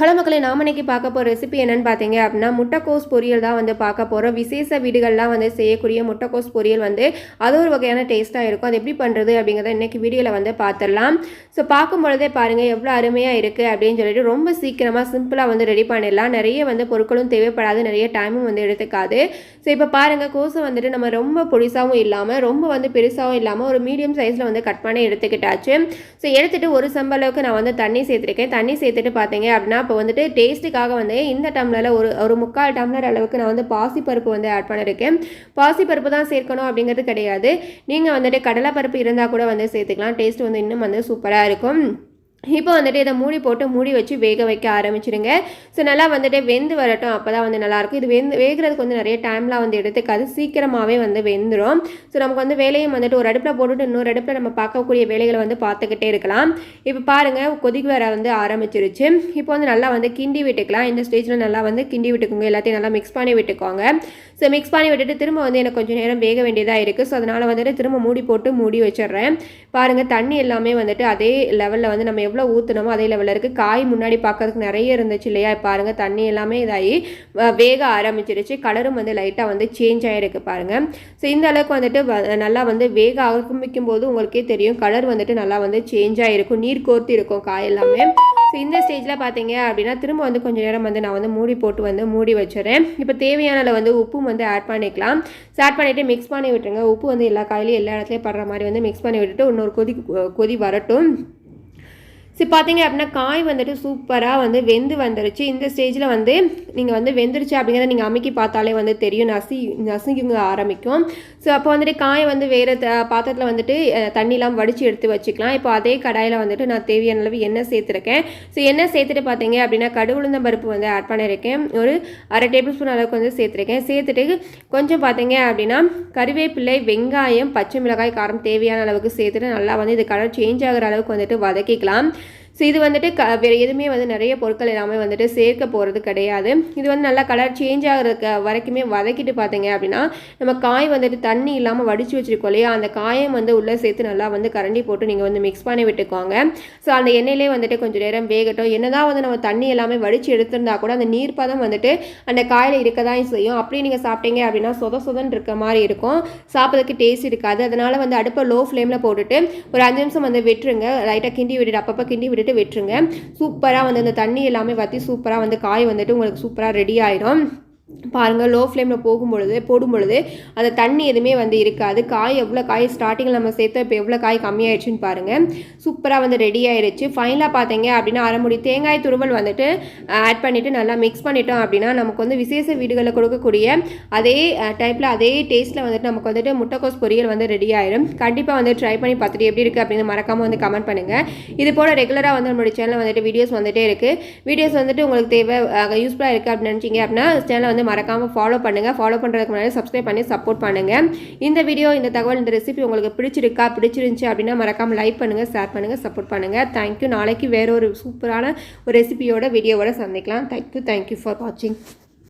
Hello மக்களே நாம் இன்னைக்கு பார்க்க போகிற ரெசிபி என்னன்னு பார்த்தீங்க அப்படின்னா முட்டைக்கோஸ் பொரியல் தான் வந்து பார்க்க போகிறோம் விசேஷ வீடுகள்லாம் வந்து செய்யக்கூடிய முட்டைக்கோஸ் பொரியல் வந்து அது ஒரு வகையான டேஸ்ட்டாக இருக்கும். அது எப்படி பண்ணுறது அப்படிங்கிறத இன்னைக்கு வீடியோவில் வந்து பார்த்துடலாம். ஸோ பார்க்கும் பொழுதே பாருங்கள் எவ்வளோ அருமையாக இருக்குது அப்படின்னு சொல்லிட்டு ரொம்ப சீக்கிரமாக சிம்பிளாக வந்து ரெடி பண்ணிடலாம். நிறைய வந்து பொருட்களும் தேவைப்படாது நிறைய டைமும் வந்து எடுத்துக்காது. ஸோ இப்போ பாருங்கள் கோஸை வந்துட்டு நம்ம ரொம்ப பொடிசாகவும் இல்லாமல் ரொம்ப வந்து பெருசாகவும் இல்லாமல் ஒரு மீடியம் சைஸில் வந்து கட் பண்ணி எடுத்துக்கிட்டாச்சு. ஸோ எடுத்துகிட்டு ஒரு சம்பளவுக்கு நான் வந்து தண்ணி சேர்த்துருக்கேன். தண்ணி சேர்த்துட்டு பார்த்தீங்க அப்படின்னா இப்போ வந்துட்டு டேஸ்ட்டுக்காக வந்து இந்த டம்ளரில் ஒரு ஒரு முக்கால் டம்ளர் அளவுக்கு நான் வந்து பாசிப்பருப்பு வந்து ஆட் பண்ணியிருக்கேன் பாசிப்பருப்பு தான் சேர்க்கணும் அப்படிங்கிறது கிடையாது. நீங்கள் வந்துட்டு கடலைப்பருப்பு இருந்தால் கூட வந்து சேர்த்துக்கலாம். டேஸ்ட் வந்து இன்னும் வந்து சூப்பராக இருக்கும். இப்போ வந்துட்டு இதை மூடி போட்டு மூடி வச்சு வேக வைக்க ஆரம்பிச்சிடுங்க. ஸோ நல்லா வந்துட்டு வெந்து வரட்டும். அப்போ தான் வந்து நல்லாயிருக்கும். இது வெந்து வேகிறதுக்கு வந்து நிறைய டைம்லாம் வந்து எடுத்துக்காது. சீக்கிரமாகவே வந்து வெந்துடும் ஸோ நமக்கு வந்து வேலையும் வந்துட்டு ஒரு அடுப்பில் போட்டுட்டு இன்னொரு அடுப்பில் நம்ம பார்க்கக்கூடிய வேலைகளை வந்து பார்த்துக்கிட்டே இருக்கலாம். இப்போ பாருங்கள் கொதிக்கு வர வந்து ஆரம்பிச்சிருச்சு. இப்போ வந்து நல்லா வந்து கிண்டி விட்டுக்கலாம். இந்த ஸ்டேஜில் நல்லா வந்து கிண்டி விட்டுக்கோங்க. எல்லாத்தையும் நல்லா மிக்ஸ் பண்ணி விட்டுக்கோங்க. ஸோ மிக்ஸ் பண்ணி விட்டுட்டு திரும்ப வந்து எனக்கு கொஞ்சம் நேரம் வேக வேண்டியதாக இருக்குது ஸோ அதனால் வந்துட்டு திரும்ப மூடி போட்டு மூடி வச்சிடுறேன். பாருங்கள் தண்ணி எல்லாமே வந்துட்டு அதே லெவலில் வந்து நம்ம எவ்வளோ ஊற்றுனமோ அதே லெவலில் இருக்குது காய் முன்னாடி பார்க்கறதுக்கு நிறைய இருந்துச்சு இல்லையா? பாருங்கள் தண்ணி எல்லாமே இதாகி வ- வேக ஆரம்பிச்சிருச்சு. கலரும் வந்து லைட்டாக வந்து சேஞ்ச் ஆகிருக்கு பாருங்கள் ஸோ இந்த அளவுக்கு வந்துட்டு வ- நல்லா வந்து வேக ஆரம்பிக்கும் போது உங்களுக்கே தெரியும் கலர் வந்துட்டு நல்லா வந்து சேஞ்ச் ஆகிருக்கும் நீர் கோர்த்து இருக்கும் காய் எல்லாமே. ஸோ இந்த ஸ்டேஜில் பார்த்தீங்க அப்படின்னா திரும்ப வந்து கொஞ்சம் நேரம் வந்து நான் வந்து மூடி போட்டு வந்து மூடி வச்சுறேன் இப்போ தேவையான வந்து உப்பும் வந்து ஆட் பண்ணிக்கலாம். ஸோ ஆட் பண்ணிவிட்டு மிக்ஸ் பண்ணி விட்டுருங்க. உப்பு வந்து எல்லா காயிலையும் எல்லா இடத்துலையும் படுற மாதிரி வந்து மிக்ஸ் பண்ணி விட்டுட்டு இன்னொரு கொதி கொதி வரட்டும். ஸோ பார்த்தீங்க அப்படின்னா காய் வந்துட்டு சூப்பராக வந்து வெந்து வந்துருச்சு. இந்த ஸ்டேஜில் வந்து நீங்கள் வந்து வெந்துருச்சு அப்படிங்கிறத நீங்கள் அமுக்கி பார்த்தாலே வந்து தெரியும். நசி நசுங்கிங்க ஆரம்பிக்கும். ஸோ அப்போ வந்துட்டு காயை வந்து வேறு த பாத்திரத்தில் வந்துட்டு தண்ணிலாம் வடித்து எடுத்து வச்சுக்கலாம். இப்போ அதே கடாயில் வந்துட்டு நான் தேவையான அளவு எண்ணெய் சேர்த்துருக்கேன். ஸோ எண்ணெய் சேர்த்துட்டு பார்த்தீங்க அப்படின்னா கடுகுளுந்தம் பருப்பு வந்து ஆட் பண்ணியிருக்கேன். ஒரு அரை டேபிள் ஸ்பூன் அளவுக்கு வந்து சேர்த்துருக்கேன். சேர்த்துட்டு கொஞ்சம் பார்த்தீங்க அப்படின்னா கறிவேப்பிலை வெங்காயம் பச்சை மிளகாய் காரம் தேவையான அளவுக்கு சேர்த்துட்டு நல்லா வந்து இது கலர் சேஞ்ச் ஆகிற அளவுக்கு வந்துட்டு வதக்கிக்கலாம். ஸோ இது வந்துட்டு க வேறு எதுவுமே வந்து நிறைய பொருட்கள் எல்லாமே வந்துட்டு சேர்க்க போகிறது கிடையாது. இது வந்து நல்லா கலர் சேஞ்ச் ஆகிறதுக்கு வரைக்குமே வதக்கிட்டு பார்த்தீங்க அப்படின்னா நம்ம காய் வந்துட்டு தண்ணி இல்லாமல் வடித்து வச்சுருக்கோம் இல்லையா? அந்த காயம் வந்து உள்ளே சேர்த்து நல்லா வந்து கரண்டி போட்டு நீங்கள் வந்து மிக்ஸ் பண்ணி விட்டுக்கோங்க. ஸோ அந்த எண்ணெயிலே வந்துட்டு கொஞ்சம் நேரம் வேகட்டும். என்னதான் வந்து நம்ம தண்ணி எல்லாமே வடித்து எடுத்திருந்தா கூட அந்த நீர் பதம் வந்துட்டு அந்த காயில் இருக்க தான் செய்யும். அப்படியே நீங்கள் சாப்பிட்டீங்க அப்படின்னா சொத சொதன் இருக்க மாதிரி இருக்கும். சாப்பிட்றதுக்கு டேஸ்ட் இருக்காது. அதனால் வந்து அடுப்பை லோ ஃப்ளேமில் போட்டுட்டு ஒரு அஞ்சு நிமிஷம் வந்து விட்டுருங்க. லைட்டாக கிண்டி விட்டுட்டு அப்பப்போ கிண்டி விட்டுட்டு விட்டுருங்க. சூப்பராக வந்து அந்த தண்ணி எல்லாமே வற்றி சூப்பராக வந்து காய் வந்துட்டு உங்களுக்கு சூப்பராக ரெடி ஆயிடும் பாருங்கள் லோ ஃப்ளேமில் போகும் பொழுது போடும் பொழுது அந்த தண்ணி எதுவுமே வந்து இருக்காது. காய் எவ்வளோ காய் ஸ்டார்டிங்கில் நம்ம சேர்த்தோம் இப்போ எவ்வளோ காய் கம்மியாயிடுச்சுன்னு பாருங்கள் சூப்பராக வந்து ரெடி ஆயிடுச்சு. ஃபைனலாக பார்த்தீங்க அப்படின்னா அரைமுடி தேங்காய் துருவல் வந்துட்டு ஆட் பண்ணிவிட்டு நல்லா மிக்ஸ் பண்ணிட்டோம் அப்படின்னா நமக்கு வந்து விசேஷ வீடுகளில் கொடுக்கக்கூடிய அதே டைப்பில் அதே டேஸ்ட்டில் வந்துட்டு நமக்கு வந்துட்டு முட்டைக்கோஸ் பொரியல் வந்து ரெடி ஆயிடும் கண்டிப்பாக வந்து ட்ரை பண்ணி பார்த்துட்டு எப்படி இருக்குது அப்படின்னு மறக்காமல் வந்து கமெண்ட் பண்ணுங்கள் இது போல் ரெகுலராக வந்து நம்மளுடைய சேனலில் வந்துட்டு வீடியோஸ் வந்துகிட்டே இருக்குது வீடியோஸ் வந்துட்டு உங்களுக்கு தேவை யூஸ்ஃபுல்லாக இருக்குது அப்படின்னு நினச்சிங்க அப்படின்னா சேனலை வந்து மறக்காமல் ஃபாலோ பண்ணுங்கள் ஃபாலோ பண்ணுறதுக்கு முன்னாடி சப்ஸ்கிரைப் பண்ணி சப்போர்ட் பண்ணுங்கள் இந்த வீடியோ இந்த தகவல் இந்த ரெசிபி உங்களுக்கு பிடிச்சிருக்கா பிடிச்சிருந்துச்சி அப்படின்னா மறக்காமல் லைக் பண்ணுங்கள் ஷேர் பண்ணுங்கள் சப்போர்ட் பண்ணுங்கள் தேங்க்யூ நாளைக்கு வேற ஒரு சூப்பரான ஒரு ரெசிபியோட வீடியோவோட சந்திக்கலாம். தேங்க்யூ தேங்க்யூ ஃபார் வாட்சிங்